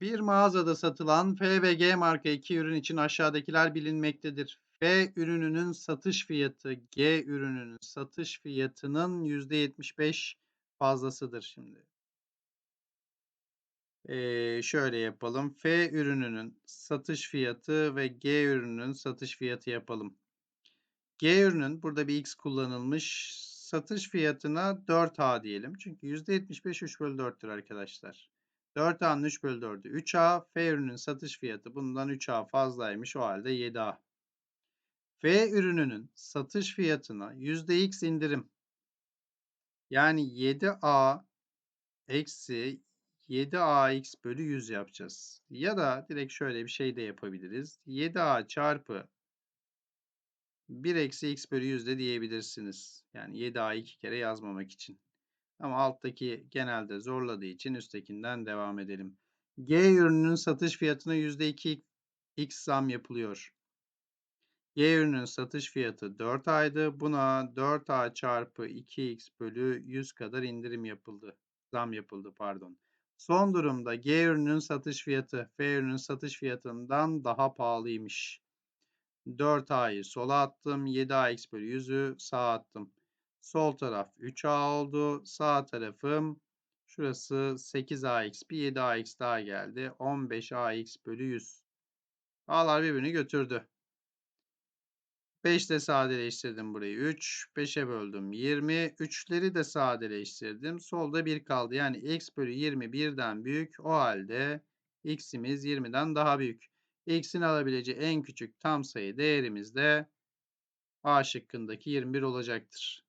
Bir mağazada satılan F ve G marka iki ürün için aşağıdakiler bilinmektedir. F ürününün satış fiyatı G ürününün satış fiyatının %75 fazlasıdır şimdi. Eee, şöyle yapalım. F ürününün satış fiyatı ve G ürününün satış fiyatı yapalım. G ürünün burada bir X kullanılmış. Satış fiyatına 4A diyelim. Çünkü %75 3 bölü 4'tür arkadaşlar. 4A'nın 3 bölü 4'ü 3A. F ürünün satış fiyatı bundan 3A fazlaymış. O halde 7A. F ürününün satış fiyatına %X indirim. Yani 7A eksi 7AX bölü 100 yapacağız. Ya da direkt şöyle bir şey de yapabiliriz. 7A çarpı 1 eksi x bölü 100 de diyebilirsiniz. Yani 7a'yı iki kere yazmamak için. Ama alttaki genelde zorladığı için üsttekinden devam edelim. G ürününün satış fiyatına %2 x zam yapılıyor. G ürünün satış fiyatı 4A'ydı. Buna 4A çarpı 2x bölü 100 kadar indirim yapıldı. Zam yapıldı pardon. Son durumda G ürünün satış fiyatı F ürünün satış fiyatından daha pahalıymış. 4A'yı sola attım. 7AX bölü 100'ü sağa attım. Sol taraf 3A oldu. Sağ tarafım şurası 8AX bir 7AX daha geldi. 15AX bölü 100. A'lar birbirini götürdü. 5 de sadeleştirdim burayı. 3. 5'e böldüm. 20. 3'leri de sadeleştirdim. Solda 1 kaldı. Yani x bölü 20 birden büyük. O halde x'imiz 20'den daha büyük. X'in alabileceği en küçük tam sayı değerimiz de A şıkkındaki 21 olacaktır.